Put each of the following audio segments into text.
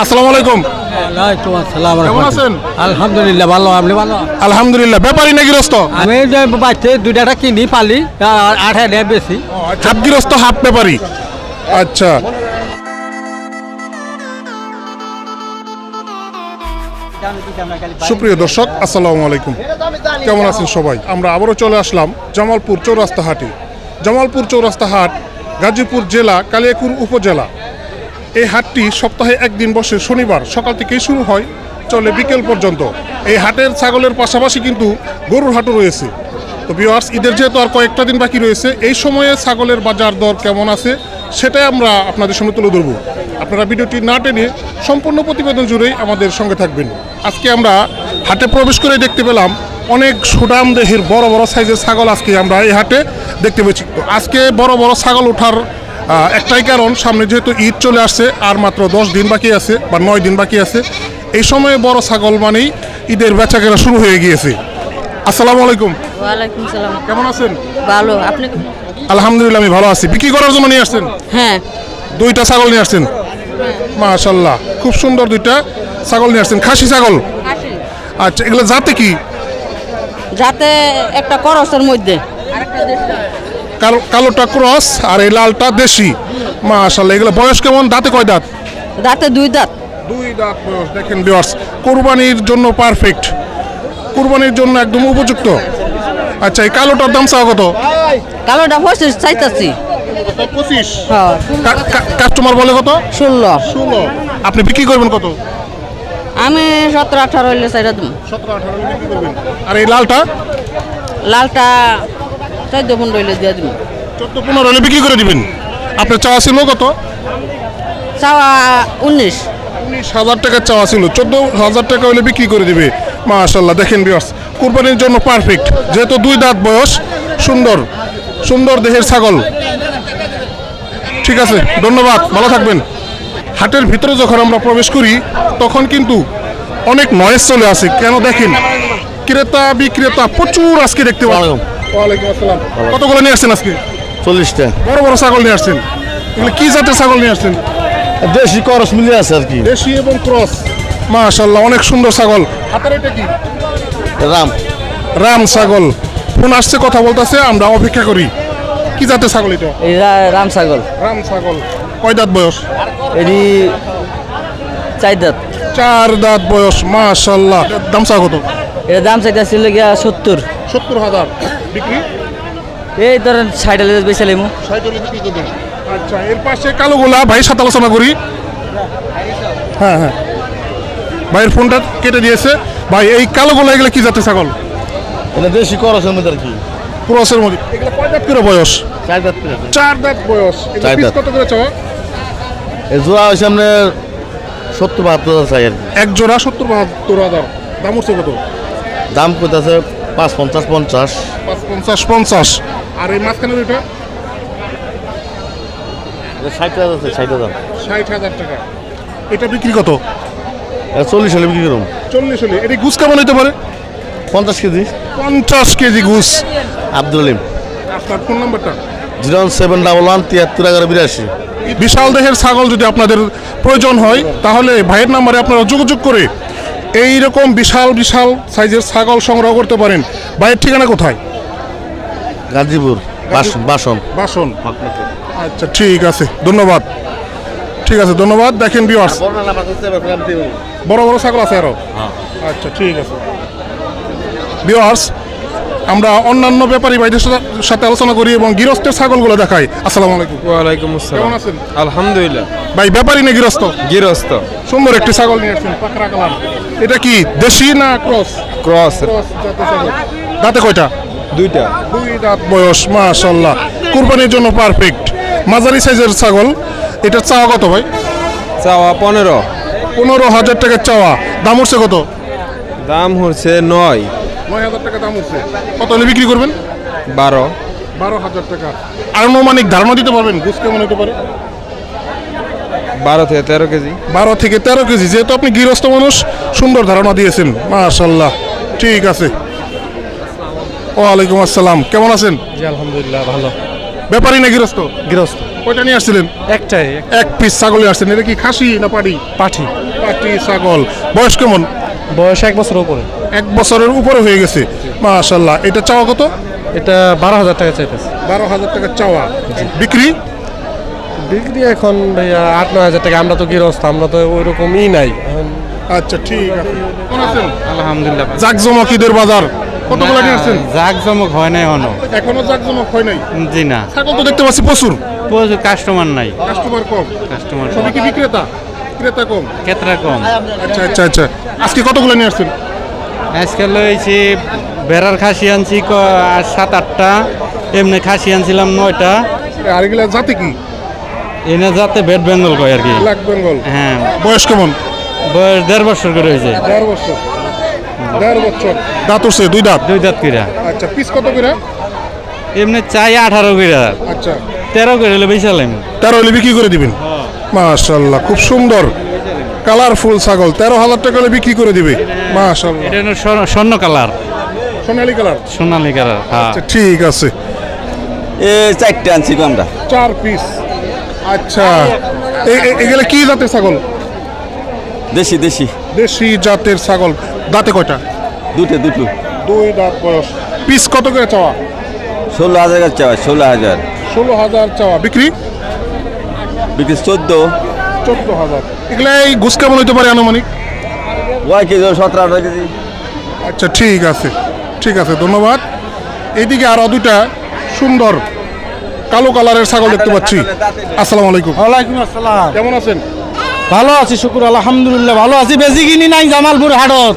আসসালামু আলাইকুম। ওয়ালাইকুম আসসালাম কেমন আছেন? আলহামদুলিল্লাহ ভালো আপনি ভালো? আলহামদুলিল্লাহ ব্যাপারী না গৃহস্থ? আমি দুইটা কিনি পালি আট হাজার বেশি। হাফ গৃহস্থ হাফ ব্যাপারী। আচ্ছা। সুপ্রিয় দর্শক আসসালামু আলাইকুম। কেমন আছেন সবাই? আমরা আবারও চলে আসলাম জামালপুর চৌরাস্তা হাটে জামালপুর চৌরাস্তা হাট গাজীপুর জেলা কালিয়াকুর উপজেলা। এই হাটটি সপ্তাহে একদিন বসে শনিবার সকাল থেকেই শুরু হয়, চলে বিকেল পর্যন্ত। এই হাটের ছাগলের পাশাপাশি কিন্তু গরুর হাটও রয়েছে। তো বিওয়ার্স ঈদের যেহেতু আর কয়েকটা দিন বাকি রয়েছে, এই সময়ে ছাগলের বাজার দর কেমন আছে সেটাই আমরা আপনাদের সামনে তুলে ধরবো। আপনারা ভিডিওটি না টেনে সম্পূর্ণ প্রতিবেদন জুড়েই আমাদের সঙ্গে থাকবেন। আজকে আমরা হাটে প্রবেশ করে দেখতে পেলাম অনেক সুডাম দেহের বড় বড় সাইজের ছাগল আজকে আমরা এই হাটে দেখতে পেয়েছি। আজকে বড় বড় ছাগল ওঠার একটাই কারণ সামনে যেহেতু ঈদ চলে আসছে আর মাত্র দশ দিন বাকি আছে বা নয় দিন বাকি আছে এই সময়ে বড় ছাগল মানেই ঈদের বেচাকেনা শুরু হয়ে গিয়েছে। আসসালামু আলাইকুম। ওয়ালাইকুম সালাম। কেমন আছেন? ভালো আপনি আলহামদুলিল্লাহ আমি ভালো আছি। বিক্রি করার জন্য নিয়ে আসছেন? হ্যাঁ। দুইটা ছাগল নিয়ে আসছেন? মাশাল্লাহ খুব সুন্দর দুইটা ছাগল নিয়ে আসছেন। খাসি ছাগল? আচ্ছা এগুলো জাতে কি? যাতে একটা করসের মধ্যে। কালোটা ক্রস আর এই লালটা দেশি। মাশাল্লাহ এগুলো বয়স কেমন? দাঁতে কয় দাঁত? দাঁতে দুই দাঁত। দুই দাঁত বয়স দেখেন বিয়ার্স কোরবানির জন্য পারফেক্ট কোরবানির জন্য একদম উপযুক্ত। আচ্ছা এই কালোটার দাম চাও কত? কালোটা পঁচিশ চাইতাছি। পঁচিশ। হ্যাঁ। কাস্টমার বলে কত? ষোলো। ষোলো। আপনি বিক্রি করবেন কত? আমি সতেরো আঠারো হইলে চাইটা দিম। সতেরো আঠারো আর এই লালটা? লালটা চোদ্দ পনেরো হইলে দিয়ে দিম চোদ্দ পনেরো হলে বিক্রি করে দিবেন? আপনার চাওয়া ছিল কত? চাওয়া উনিশ। উনিশ হাজার টাকা চাওয়া ছিল। চোদ্দ হাজার টাকা হলে বিক্রি করে দিবে। মাশাল্লাহ দেখেন বিয়ার্স কুরবানির জন্য পারফেক্ট যেহেতু দুই দাঁত বয়স সুন্দর সুন্দর দেহের ছাগল। ঠিক আছে ধন্যবাদ ভালো থাকবেন। হাটের ভিতরে যখন আমরা প্রবেশ করি তখন কিন্তু অনেক নয়েজ চলে আসে। কেন দেখেন? ক্রেতা বিক্রেতা প্রচুর আজকে দেখতে পাবেন ওয়ালাইকুম আসসালাম। কতগুলো নিয়ে আসছেন আজকে? চল্লিশটা। বড় বড় ছাগল নিয়ে আসছেন। এগুলো কি জাতের ছাগল নিয়ে আসছেন? দেশি করস মিলে আছে আর কি। দেশি এবং ক্রস। মাশাল্লাহ অনেক সুন্দর ছাগল। হাতের এটা কি? রাম। রাম ছাগল। ফোন আসছে কথা বলতেছে আমরা অপেক্ষা করি। কি জাতের ছাগল এটা? এই রাম ছাগল। রাম ছাগল। কয় দাঁত বয়স? এটি চার দাঁত। চার দাঁত বয়স মাশাল্লাহ দাম চা কত? এর দাম চাইতেছিল গিয়া সত্তর। সত্তর হাজার। বিক্রি? এই ধরেন ষাট হাজার বেশি লেমু বিক্রি করবেন। আচ্ছা এর পাশে কালোগুলা ভাই সাথে আলোচনা করি। হ্যাঁ হ্যাঁ। ভাইয়ের ফোনটা কেটে দিয়েছে। ভাই এই কালোগুলা এগুলো কি জাতের ছাগল? এটা দেশি করসের মধ্যে আর কি। ক্রসের মধ্যে। এগুলো কয় দাঁত করে বয়স? চার দাঁত করে চার দাঁত বয়স। চার দাঁত। কত করে চাওয়া? এই জোড়া হয়েছে আপনার সত্তর বাহাত্তর হাজার চাই আর কি। এক জোড়া সত্তর বাহাত্তর হাজার। দাম হচ্ছে কত? দাম করতেছে পাঁচ পঞ্চাশ। পঞ্চাশ পাঁচ পঞ্চাশ। পঞ্চাশ আর এই মাঝখানে দুইটা? ষাট হাজার আছে ষাট হাজার। ষাট হাজার টাকা। এটা বিক্রি কত? চল্লিশ হলে বিক্রি করুন। চল্লিশ হলে। এটি ঘুষ কেমন হতে পারে? পঞ্চাশ কেজি। পঞ্চাশ কেজি ঘুষ আব্দুল আলিম। আপনার ফোন নাম্বারটা? জিরো সেভেন ডাবল ওয়ান তিয়াত্তর এগারো বিরাশি। বিশাল দেহের ছাগল যদি আপনাদের প্রয়োজন হয় তাহলে ভাইয়ের নাম্বারে আপনারা যোগাযোগ করে এই রকম বিশাল বিশাল সাইজের ছাগল সংগ্রহ করতে পারেন। বাইরের ঠিকানা কোথায়? গাজীপুর বাসন। বাসন। বাসন আচ্ছা ঠিক আছে। ধন্যবাদ। ঠিক আছে ধন্যবাদ। দেখেন বিওয়ার্স বড় বড় ছাগল আছে আরও। আচ্ছা ঠিক আছে। বিওয়ার্স আমরা অন্যান্য ব্যাপারী ভাইদের সাথে- আলোচনা করি এবং গৃহস্থের ছাগলগুলো দেখাই। আসসালামু আলাইকুম। ওয়ালাইকুম আসসালাম। কেমন আছেন? আলহামদুলিল্লাহ। ভাই ব্যাপারী না গৃহস্থ? গৃহস্থ। সুন্দর একটি ছাগল নিয়ে আসছেন পাকড়া কালার। এটা কি দেশি না ক্রস? ক্রস। দাঁতে কয়টা? দুইটা। দুই দাঁত বয়স মাশাল্লাহ কুরবানির জন্য পারফেক্ট মাঝারি সাইজের ছাগল। এটা চাওয়া কত ভাই? চাওয়া পনেরো। পনেরো হাজার টাকা চাওয়া। দাম হচ্ছে কত? দাম হচ্ছে নয়। নয় হাজার টাকা দাম উঠছে কত হলে বিক্রি করবেন? বারো। বারো হাজার টাকা। আনুমানিক ধারণা দিতে পারবেন? গুছ কেমন হতে পারে? বারো থেকে তেরো কেজি। বারো থেকে তেরো কেজি। যেহেতু আপনি গৃহস্থ মানুষ সুন্দর ধারণা দিয়েছেন। মাশাল্লাহ ঠিক আছে। ওয়ালাইকুম আসসালাম। কেমন আছেন? জি আলহামদুলিল্লাহ ভালো। ব্যাপারী না গৃহস্থ? গৃহস্থ। কয়টা নিয়ে আসছিলেন? একটাই এক পিস ছাগল আসছেন। এটা কি খাসি না পাটি? পাঠি পাটি ছাগল। বয়স কেমন? বয়স এক বছর উপরে। এক বছরের উপরে হয়ে গেছে। মাশাল্লাহ এটা চাওয়া কত? এটা বারো হাজার টাকা চাইতেছে। বারো হাজার টাকা চাওয়া। বিক্রি? বিক্রি এখন ভাইয়া আট নয় হাজার টাকা। আমরা তো গৃহস্থ আমরা তো ওইরকমই নাই। আচ্ছা ঠিক আছে। আলহামদুলিল্লাহ। জাকজমক ঈদের বাজার। কতগুলো নিয়ে আসছেন? জাক জমক হয় নাই হনো এখনও জাকজমক হয় নাই? জি না। ছাগল তো দেখতে পাচ্ছি প্রচুর। প্রচুর কাস্টমার নাই। কাস্টমার কম। কাস্টমার সবই কি বিক্রেতা? ক্রেতা কম। কেতরা কম। আচ্ছা আচ্ছা আচ্ছা। আজকে কতগুলো নিয়ে আসছেন? আজকে লইছি বেড়ার খাসি আনছি ক- সাত আটটা। এমনি খাসি আনছিলাম নয়টা। আর এগুলা জাতি কি? এনে যাতে বেড বেঙ্গল কয় আর কি। ব্ল্যাক বেঙ্গল হ্যাঁ। বয়স কেমন? বয়স দেড় বছর করে হয়েছে। দেড় বছর। দেড় বছর। দাঁত উঠছে দুই দাঁত? দুই দাঁত কিরা আচ্ছা পিস কত করে এমনি চাই আঠারো কিরা আচ্ছা। তেরো করে হলে বেশি তেরো হলে বিক্রি করে দিবেন? মাশাল্লাহ খুব সুন্দর। কালারফুল ছাগল। তেরো হাজার টাকা হলে বিক্রি করে দিবে। মাশাল্লাহ এটা হলো স্বর্ণ- স্বর্ণ কালার। সোনালি কালার? সোনালি কালার হ্যাঁ। আচ্ছা ঠিক আছে। এ চারটে আনছি আমরা। চার পিস। আচ্ছা। এ- এ- এগুলা কি জাতের ছাগল? দেশি দেশি। দেশি জাতের ছাগল। দাঁতে কয়টা? দুটো দুটো। দুই দাঁত বয়স। পিস কত করে চাওয়া? ষোলো হাজার চাওয়া ষোলো হাজার। ষোলো হাজার চাওয়া। বিক্রি? বিক্রি চোদ্দ। চোদ্দ হাজার। এগুলা এই ঘুষ কেমন হইতে পারে আনুমানিক? ওয়াই কেজি সতেরো আঠারো কেজি। আচ্ছা ঠিক আছে। ঠিক আছে ধন্যবাদ। এইদিকে আরও দুইটা সুন্দর কালো কালারের ছাগল দেখতে পাচ্ছি। আসসালামু আলাইকুম। ওয়ালাইকুম আসসালাম। কেমন আছেন? ভালো আছি শুকুর আলহামদুলিল্লাহ ভালো আছি। বেশি কিনি নাই জামালপুর হাটত।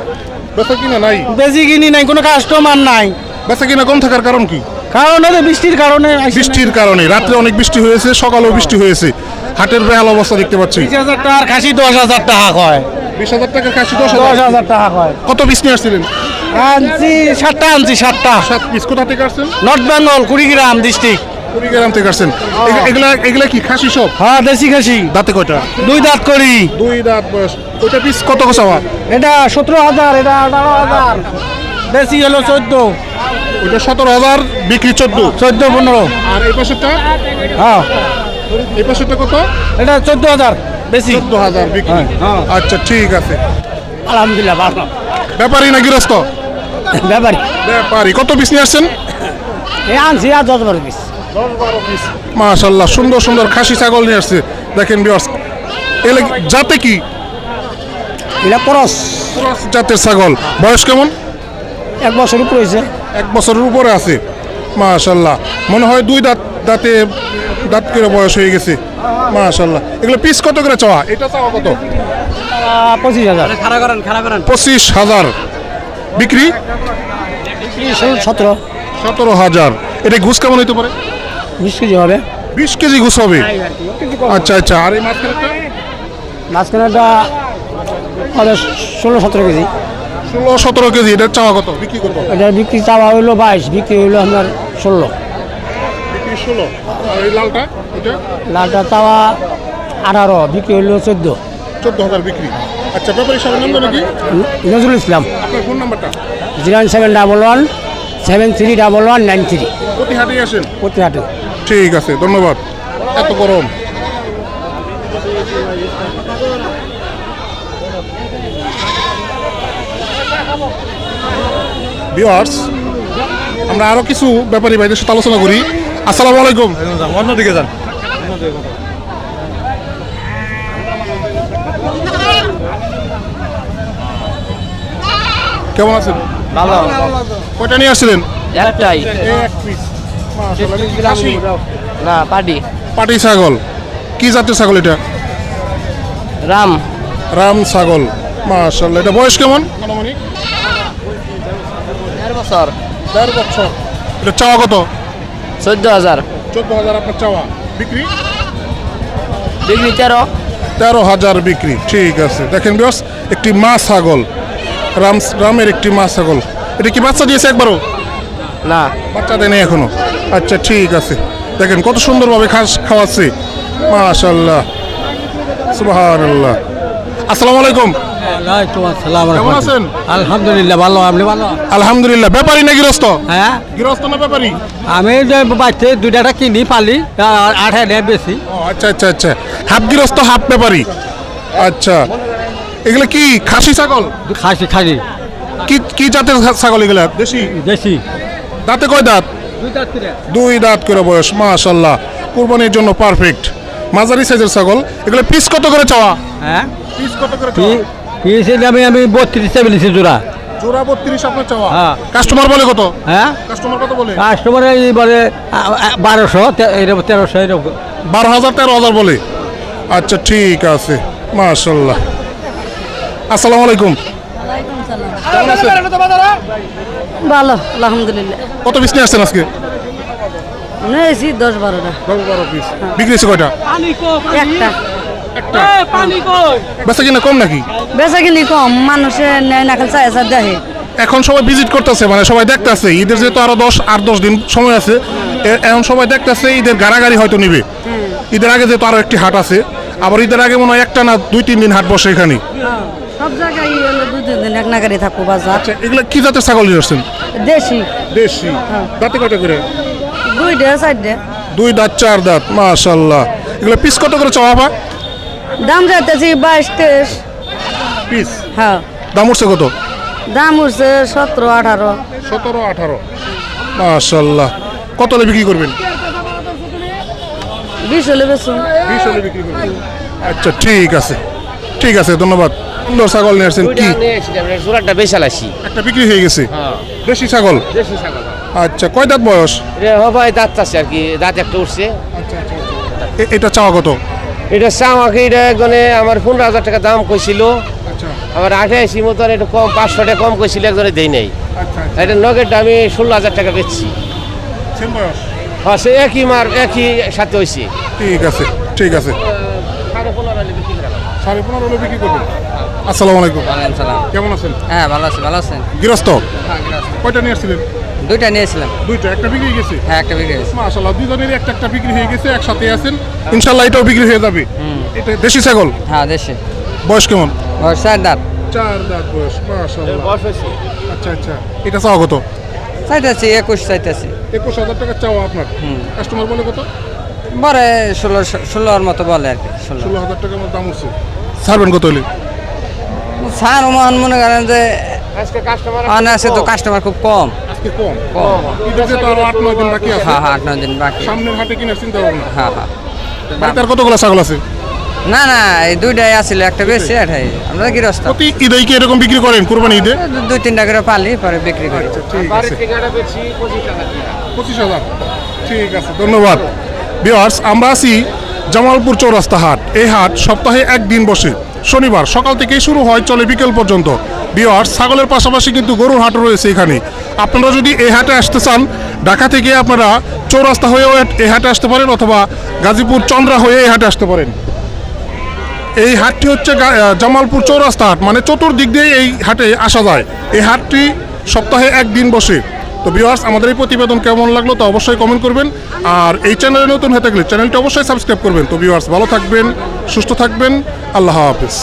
বেচা কিনা নাই? বেশি কিনি নাই কোনো কাস্টমার নাই। বেচা কিনা কম থাকার কারণ কি? কারণ বৃষ্টির কারণে বৃষ্টির কারণে। রাত্রে অনেক বৃষ্টি হয়েছে সকালেও বৃষ্টি হয়েছে। হাটের বেহাল অবস্থা দেখতে পাচ্ছি। বিশ হাজার টাকার খাসি দশ হাজার টাকা হয় বিশ হাজার টাকার কাশি দশ দশ হাজার টাকা হয় কত পিস নিয়ে আসছিলেন? আনছি সাতটা আনছি সাতটা। সাত পিস। কোথা থেকে আসছেন? North Bengal Kurigram district. Kurigram থেকে আসছেন। এগুলা এগুলা কি খাসি সব? হ্যাঁ দেশি খাসি। দাঁতে কয়টা? দুই দাঁত করি। দুই দাঁত বয়স। ওইটা পিস? কত এটা সতেরো হাজার এটা আঠারো হাজার। হলো চোদ্দ। ওইটা সতেরো হাজার বিক্রি চোদ্দ। চোদ্দ পনেরো। আর এই পাশেরটা? হ্যাঁ। এই পাশেরটা কত? এটা চোদ্দ হাজার বেশি। চোদ্দ হাজার বিক্রি। হ্যাঁ। আচ্ছা ঠিক আছে। আলহামদুলিল্লাহ ভালো। ব্যাপারী না গৃহস্থ ব্যাপারী। ব্যাপারী। কত পিস নিয়ে আসছেন? আনছি আর দশ বারো পিস মাশাল্লাহ সুন্দর সুন্দর খাসি ছাগল নিয়ে আসছে। দেখেন বিয়ার্স এলে জাতে কি? এটা খরচ ক্রস জাতের ছাগল। বয়স কেমন? এক বছর উপর হয়েছে। এক বছরের উপরে আছে। মাশাল্লাহ মনে হয় দুই দাঁত দাঁতে দাঁত করে বয়স হয়ে গেছে। মাশাল্লাহ এগুলো পিস কত করে চাওয়া? এটা চাওয়া কত? পঁচিশ হাজার। পঁচিশ হাজার। বিক্রি? সতেরো। সতেরো হাজার। এটা ঘুষ কেমন হইতে পারে? বিশ কেজি হবে। বিশ কেজি ঘুষ হবে? আচ্ছা আচ্ছা। আর এই মাঝখানেটা হবে ষোলো সতেরো কেজি। ষোলো সতেরো কেজি। এটা চাওয়া কত? বিক্রি কত এটার বিক্রি চাওয়া হইল বাইশ বিক্রি হইল আপনার ষোলো। বিক্রি ষোলো। আর এই লালটা এটা? লালটা চাওয়া আঠারো বিক্রি হইল চোদ্দ। চোদ্দ হাজার বিক্রি। আচ্ছা ব্যাপারী সাহেবের নাম জানো কি? নজরুল ইসলাম। আপনার ফোন নাম্বারটা? Zero seven double one seven three double one nine three. প্রতিহাটে আসেন? প্রতি হাটে ঠিক আছে ধন্যবাদ। এত গরম। ভিউয়ার্স আমরা আরও কিছু ব্যাপারী ভাইদের সাথে আলোচনা করি। আসসালামু আলাইকুম। অন্যদিকে যান। কেমন আছেন? ভালো। কয়টা নিয়ে আসছিলেন? একটাই। এক পিস খাসি? না পাটি। পাটি ছাগল। কি জাতের ছাগল এটা? রাম। রাম ছাগল। মাশাল্লাহ এটা বয়স কেমন? আনুমানিক দেড় বছর। দেড় বছর। এটা চাওয়া কত? চোদ্দ হাজার। চোদ্দ হাজার আপনার চাওয়া। বিক্রি? বিক্রি তেরো। তেরো হাজার বিক্রি। ঠিক আছে। দেখেন বিয়স একটি মা ছাগল। রাম রামের একটি মা ছাগল। এটা কি বাচ্চা দিয়েছে একবারও? না। বাচ্চা দেয়নি এখনও। আচ্ছা ঠিক আছে। দেখেন কত সুন্দরভাবে ঘাস খাওয়াচ্ছে। মাশাল্লাহ সুবহানাল্লাহ। আসসালামু আলাইকুম। কেমন আছেন? আলহামদুলিল্লাহ ভালো আপনি ভালো? আলহামদুলিল্লাহ ব্যাপারী না গৃহস্থ হ্যাঁ? গৃহস্থ না ব্যাপারী? আমি যে দুইটা কিনি পালি আট হাজার বেশি। ও আচ্ছা আচ্ছা আচ্ছা। হাফ গৃহস্থ হাফ ব্যাপারী। আচ্ছা। এগুলো কি খাসি ছাগল? খাসি খাসি। কি কি জাতের ছাগল এগুলা? দেশি? দেশি। দাঁতে কয় দাঁত? দুই দাঁত করে। বয়স মাশাল্লাহ কুরবানির জন্য পারফেক্ট মাঝারি সাইজের ছাগল। এগুলো পিস কত করে চাওয়া? হ্যাঁ? পিস কত করে পি- পিস আমি আমি বত্রিশে বেলেছি জোড়া। জোড়া বত্রিশ আপনার চাওয়া? হ্যাঁ। কাস্টমার বলে কত? হ্যাঁ? কাস্টমার কত বলে? কাস্টমার এই বলে বারোশো এরকম তেরোশো এরকম। বারো হাজার তেরো হাজার বলে। আচ্ছা ঠিক আছে। মাশাল্লাহ। আসসালামু আলাইকুম। ভালো আলহামদুলিল্লাহ। কত পিস নিয়ে আসছেন আজকে? নিয়েছি দশ বারোটা। বিক্রি কয়টা? একটা। বেচা কিনা কম নাকি? বেচা কিনি কম মানুষের নেয় না খালি দেখে। এখন সবাই ভিজিট করতেছে মানে সবাই দেখতেছে। ঈদের যেহেতু আরও দশ আট দশ দিন সময় আছে এখন সবাই দেখতেছে ঈদের গাড়াগাড়ি হয়তো নিবে। ঈদের আগে যেহেতু আরও একটি হাট আছে আবার ঈদের আগে মনে হয় একটা না দুই তিন দিন হাট বসে এখানে। সব জায়গায় দুই তিন দিন এক নাগারি থাকব বাজার। আচ্ছা এগুলো কি জাতের ছাগল নিয়ে আসছেন? দেশি। দেশি। দাঁতে কয়টা করে? দুইটা চারটে। দুই দাঁত চার দাঁত মাশাল্লাহ এগুলো পিস কত করে চাওয়া পা দাম যাইতেছি বাইশ তেইশ। পিস? হ্যাঁ। দাম উঠছে কত? দাম উঠছে সতেরো আঠারো। সতেরো আঠারো। মাশাল্লাহ। কত হলে বিক্রি করবেন? বিশ হলে বেচুন বিশ হলে বিক্রি করবেন। আচ্ছা ঠিক আছে। ঠিক আছে ধন্যবাদ। সুন্দর ছাগল নিয়ে আসছেন কি? জোড়াটা বেশাল আসি একটা বিক্রি হয়ে গেছে। দেশি ছাগল? দেশি ছাগল আচ্ছা কয় দাঁত বয়স? হবাই দাঁত আছে আর কি দাঁত একটা উঠছে। এ- এটা চাওয়া কত? এটা আমাকে এটা একজনে আমার পনেরো হাজার টাকা দাম কইছিল। আচ্ছা। আমার আঠাইশি মতন একটু কম পাঁচশো টাকা কম কইছিল একজনে দেই নাই। আচ্ছা এটা নগেরটা আমি ষোলো হাজার টাকা বেচছি। হ্যাঁ সে একই মার একই সাথে হয়েছে ঠিক আছে ঠিক আছে। সাড়ে পনেরো হলে বিক্রি করা সাড়ে পনেরো বিক্রি করবেন? আসসালামু আলাইকুম। কেমন আছেন? হ্যাঁ ভালো আছি ভালো আছেন? গৃহস্থ? কয়টা নিয়ে আসছিলেন? দুইটা নিয়েছিলাম। দুইটা একটা বিক্রি হয়ে গেছে? হ্যাঁ একটা বিক্রি হয়েছে মাশাল্লাহ দুজনেরই একটা একটা বিক্রি হয়ে গেছে একসাথে আছেন। ইনশাল্লাহ এটাও বিক্রি হয়ে যাবে। এটা দেশি ছাগল? হ্যাঁ দেশে। বয়স কেমন? ওর চার দাঁত। চার দাঁত বয়স মাশাল্লাহ বয়স আচ্ছা আচ্ছা। এটা চাওয়া কত? চাইতেছি একুশ চাইতেছি। একুশ হাজার টাকা চাওয়া আপনার? কাস্টমার বলে কত? বরে ষোলো ষোলোর মতো বলে আর কি ষোলো। ষোলো হাজার টাকার মতো দাম হচ্ছে। ছাড়বেন কত হলে? সার মান মনে করেন যে আজকে কাস্টমার আছে তো কাস্টমার খুব কম। আজকে কম? কম। ঈদের যে তো আরও আট নয় দিন বাকি আছে। হ্যাঁ হ্যাঁ আট নয় দিন বাকি। সামনের হাটে কিনার চিন্তা ভাবনা? হ্যাঁ হ্যাঁ। বাড়িতে আর কতগুলো ছাগল আছে? না না এই দুইটাই আছিল একটা বেশি এটাই আমরা গৃহস্থ। প্রতি ঈদে কি এরকম বিক্রি করেন কুরবানি ঈদে? দুই তিনটা করে পালি পরে বিক্রি করি। ঠিক আছে। পঁচিশ হাজার। ঠিক আছে ধন্যবাদ। বিয়ার্স আমরা আছি জামালপুর চৌরাস্তা হাট। এই হাট সপ্তাহে একদিন বসে। শনিবার সকাল থেকেই শুরু হয়, চলে বিকেল পর্যন্ত। বিয়ার্স ছাগলের পাশাপাশি কিন্তু গরুর হাট রয়েছে এখানে। আপনারা যদি এই হাটে আসতে চান, ঢাকা থেকে আপনারা চৌরাস্তা হয়েও এই হাটে আসতে পারেন অথবা গাজীপুর চন্দ্রা হয়ে এই হাটে আসতে পারেন। এই হাটটি হচ্ছে জামালপুর চৌরাস্তা হাট মানে চতুর্দিক দিয়ে এই হাটে আসা যায়। এই হাটটি সপ্তাহে একদিন বসে। তো ভিউয়ার্স আমাদের এই প্রতিবেদন কেমন লাগল তো অবশ্যই কমেন্ট করবেন। আর এই চ্যানেলে নতুন হয়ে থাকলে চ্যানেলটি অবশ্যই সাবস্ক্রাইব করবেন। তো ভিউয়ার্স ভালো থাকবেন, সুস্থ থাকবেন, আল্লাহ হাফিজ।